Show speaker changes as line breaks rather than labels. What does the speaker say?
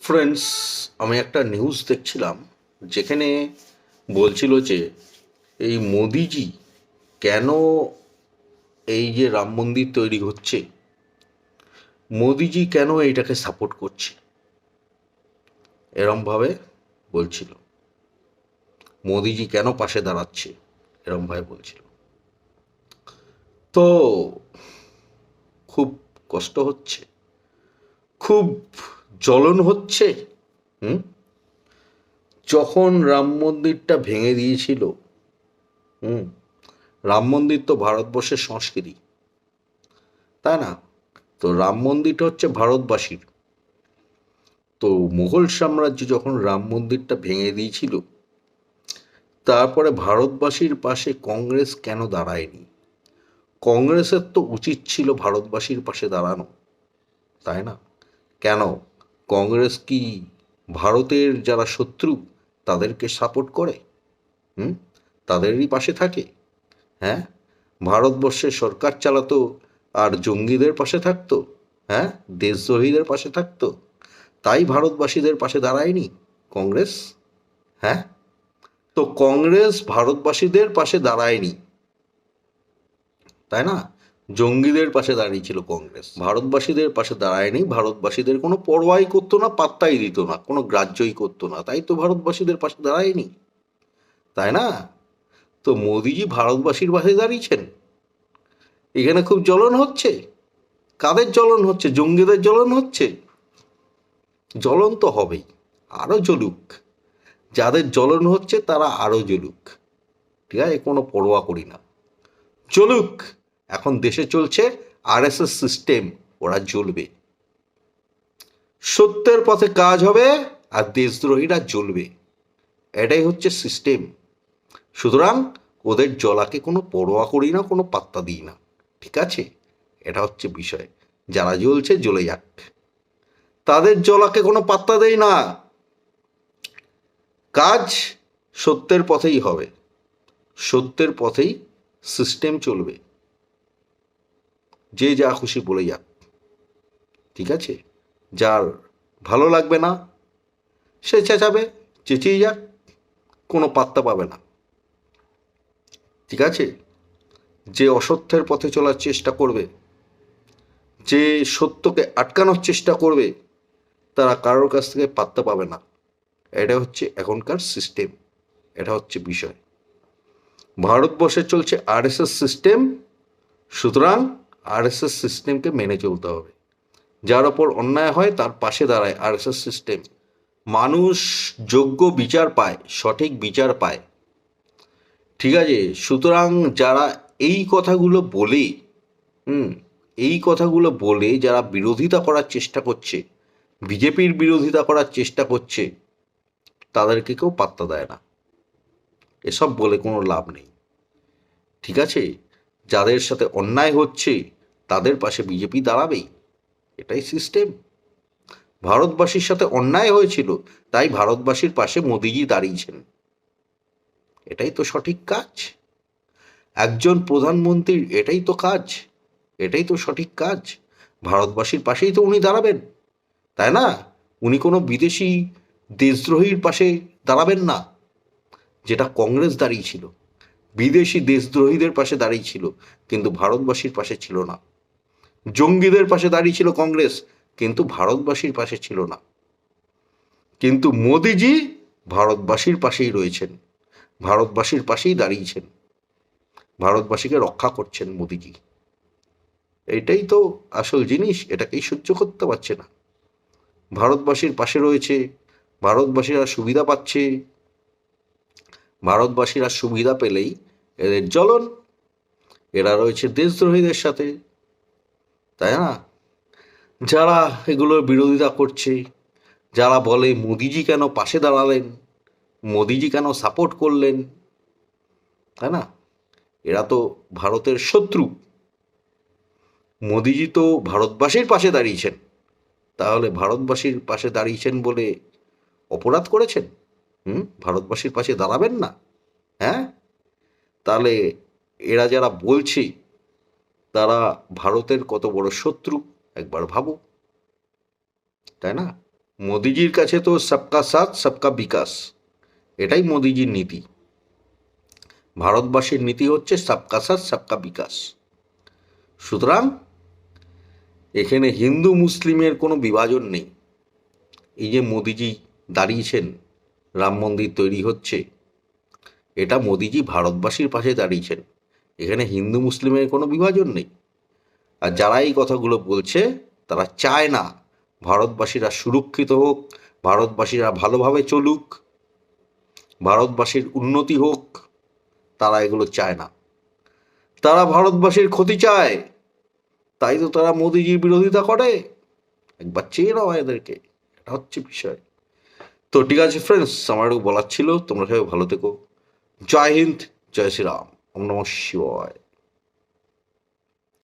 Friends আমি একটা news দেখছিলাম, যেখানে বলছিল যে, এই মোদিজি কেন এই যে রাম মন্দির তৈরি হচ্ছে, মোদিজি কেন এইটাকে সাপোর্ট করছে? এরমভাবে বলছিল। মোদিজি কেন পাশে দাঁড়াচ্ছে? এরমভাবে বলছিল। তো খুব কষ্ট হচ্ছে। খুব জ্বলন হচ্ছে? হুম? যখন রাম মন্দিরটা ভেঙে দিয়েছিল, হুম, রাম মন্দির তো ভারতবর্ষের সংস্কৃতি। তাই না? তো রাম মন্দিরটা হচ্ছে ভারতবাসীর। তো মুঘল সাম্রাজ্য যখন রাম মন্দিরটা ভেঙে দিয়েছিল, তারপরে ভারতবাসীর পাশে কংগ্রেস কেন দাঁড়ায়নি? কংগ্রেসের তো উচিত ছিল ভারতবাসীর পাশে দাঁড়ানো, তাই না? কেন? কংগ্রেস কি ভারতের যারা শত্রু, তাদেরকে সাপোর্ট করে? হুম? তাদেরই পাশে থাকে। হ্যাঁ? ভারতবর্ষের সরকার চালাতো আর জঙ্গিদের পাশে থাকতো। হ্যাঁ? দেশদ্রোহীদের পাশে থাকতো। তাই ভারতবাসীদের পাশে দাঁড়ায়নি কংগ্রেস। হ্যাঁ? তো কংগ্রেস ভারতবাসীদের পাশে দাঁড়ায়নি। তাই না? জঙ্গিদের পাশে দাঁড়িয়েছিল কংগ্রেস। ভারতবাসীদের পাশে দাঁড়ায়নি। ভারতবাসীদের কোনো পরোয়াই করতো না, পাত্তাই দিত না, কোনো গ্রাহ্যই করতো না। তাই তো ভারতবাসীদের পাশে দাঁড়ায়নি। তাই না? তো মোদিজি ভারতবাসীর পাশে দাঁড়িয়েছেন। এখানে খুব জ্বলন হচ্ছে। কাদের জ্বলন হচ্ছে? জঙ্গিদের জ্বলন হচ্ছে? জ্বলন তো হবেই। আরও জ্বলুক। যাদের জ্বলন হচ্ছে তারা আরও জ্বলুক। ঠিক আছে? কোনো পরোয়া করি না। চলুক এখন দেশে চলছে আরএসএস সিস্টেম, ওরা জ্বলবে। সত্যের পথে কাজ হবে আর দেশদ্রোহীরা জ্বলবে। এটাই হচ্ছে সিস্টেম। সুতরাং ওদের জলাকে কোনো পরোয়া করি না, কোনো পাত্তা দিই না, ঠিক আছে? এটা হচ্ছে বিষয়। যারা জ্বলছে, জ্বলে যাক। তাদের জলাকে কোনো পাত্তা দেই না। কাজ সত্যের পথেই হবে। সত্যের পথেই সিস্টেম চলবে। যে যা খুশি বলে যাক। ঠিক আছে? যার ভালো লাগবে না, সে চেঁচাবে, চেঁচিয়ে যাক, কোনো পাত্তা পাবে না। ঠিক আছে? যে অসত্যের পথে চলার চেষ্টা করবে, যে সত্যকে আটকানোর চেষ্টা করবে, তারা কারোর কাছ থেকে পাত্তা পাবে না। এটা হচ্ছে এখনকার সিস্টেম। এটা হচ্ছে বিষয়। ভারতবর্ষে চলছে আরএসএস সিস্টেম। সুতরাং আরএসএস সিস্টেমকে মেনে চলতে হবে। যার ওপর অন্যায় হয়, তার পাশে দাঁড়ায় আরএসএস সিস্টেম মানুষ যোগ্য বিচার পায়, সঠিক বিচার পায়। ঠিক আছে? সুতরাং যারা এই কথাগুলো বলে, হুম, এই কথাগুলো বলে যারা বিরোধিতা করার চেষ্টা করছে, বিজেপির বিরোধিতা করার চেষ্টা করছে, তাদেরকে কেউ পাত্তা দেয় না। এসব বলে কোনো লাভ নেই। ঠিক আছে? যাদের সাথে অন্যায় হচ্ছে, তাদের পাশে বিজেপি দাঁড়াবেই। এটাই সিস্টেম ভারতবাসীর সাথে অন্যায় হয়েছিল, তাই ভারতবাসীর পাশে মোদিজি দাঁড়িয়েছেন। এটাই তো সঠিক কাজ। একজন প্রধানমন্ত্রীর এটাই তো কাজ, এটাই তো সঠিক কাজ। ভারতবাসীর পাশেই তো উনি দাঁড়াবেন। তাই না? উনি কোনো বিদেশি দেশদ্রোহীর পাশে দাঁড়াবেন না, যেটা কংগ্রেস দাঁড়িয়েছিল। বিদেশি দেশদ্রোহীদের পাশে দাঁড়িয়েছিল কিন্তু ভারতবাসীর পাশে ছিল না। জঙ্গিদের পাশে দাঁড়িয়েছিল কংগ্রেস, কিন্তু ভারতবাসীর পাশে ছিল না। কিন্তু মোদিজি ভারতবাসীর পাশেই রয়েছেন, ভারতবাসীর পাশেই দাঁড়িয়েছেন, ভারতবাসীকে রক্ষা করছেন মোদিজি। এইটাই তো আসল জিনিস, এটাকেই সহ্য করতে পারছে না। ভারতবাসীর পাশে রয়েছে, ভারতবাসীরা সুবিধা পাচ্ছে, ভারতবাসীরা সুবিধা পেলেই এদের জ্বলন, এরা রয়েছে দেশদ্রোহীদের সাথে, তাই না? যারা এগুলোর বিরোধিতা করছে, যারা বলে মোদিজি কেন পাশে দাঁড়ালেন, মোদিজি কেন সাপোর্ট করলেন, তাই না? এরা তো ভারতের শত্রু। মোদিজি তো ভারতবাসীর পাশে দাঁড়িয়েছেন। তাহলে ভারতবাসীর পাশে দাঁড়িয়েছেন বলে অপরাধ করেছেন? হুম? ভারতবাসীর পাশে দাঁড়াবেন না। হ্যাঁ? তাহলে এরা যারা বলছে, তারা ভারতের কত বড় শত্রু? একবার ভাবো। তাই না? মোদিজির কাছে তো সবকা সাথ, সবকা বিকাশ। এটাই মোদিজির নীতি। ভারতবাসীর নীতি হচ্ছে সবকা সাথ, সবকা বিকাশ। সুতরাং এখানে হিন্দু মুসলিমের কোনো বিভাজন নেই। এই যে মোদিজি দাঁড়িয়েছেন, রাম মন্দির তৈরি হচ্ছে এটা মোদিজি ভারতবাসীর পাশে দাঁড়িয়েছেন। এখানে হিন্দু মুসলিমের কোনো বিভাজন নেই। আর যারা এই কথাগুলো বলছে, তারা চায় না ভারতবাসীরা সুরক্ষিত হোক, ভারতবাসীরা ভালোভাবে চলুক, ভারতবাসীর উন্নতি হোক, তারা এগুলো চায় না। তারা ভারতবাসীর ক্ষতি চায়, তাই তো তারা মোদিজির বিরোধিতা করে। একবার চেয়ে নাও এদেরকে, এটা হচ্ছে বিষয়। তো ঠিক আছে ফ্রেন্ডস আমার বলার ছিল, তোমরা সবাই ভালো থেকো। জয় হিন্দ জয় শ্রীরাম ওম নম শিবায়।